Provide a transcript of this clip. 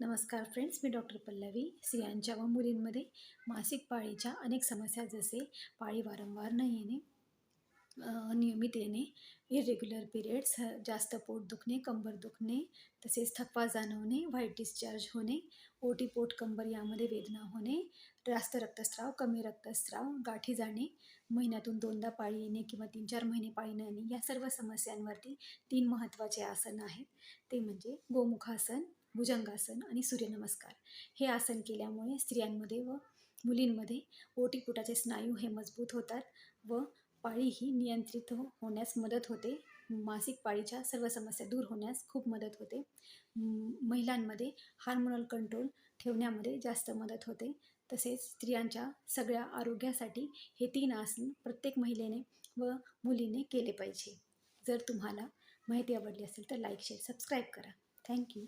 नमस्कार फ्रेंड्स मी डॉक्टर पल्लवी. स्त्रियांच्या व मुलींमध्ये मासिक पाळीच्या अनेक समस्या जसे पाळी वारंवार न येणे नियमित येणे इरेग्युलर पिरियड्स जास्त पोट दुखणे कंबर दुखणे तसेच थकवा जाणवणे व्हाईट डिस्चार्ज होणे ओटी पोट कंबर यामध्ये वेदना होणे जास्त रक्तस्राव कमी रक्तस्राव गाठी जाणे महिन्यातून दोनदा पाळी येणे किंवा तीन चार महिने पाळी न येणे या सर्व समस्यांवरती तीन महत्त्वाचे आसन आहेत. ते म्हणजे गोमुखासन भुजंगासन आणि सूर्यनमस्कार हे आसन केल्यामुळे स्त्रियांमध्ये व मुलींमध्ये ओटीपुटाचे स्नायू हे मजबूत होतात व पाळी ही नियंत्रित हो होण्यास मदत होते. मासिक पाळीच्या सर्व समस्या दूर होण्यास खूप मदत होते. महिलांमध्ये हार्मोनल कंट्रोल ठेवण्यामध्ये जास्त मदत होते. तसेच स्त्रियांच्या सगळ्या आरोग्यासाठी हे तीन आसन प्रत्येक महिलेने व मुलीने केले पाहिजे. जर तुम्हाला माहिती आवडली असेल तर लाईक शेअर सबस्क्राईब करा. Thank you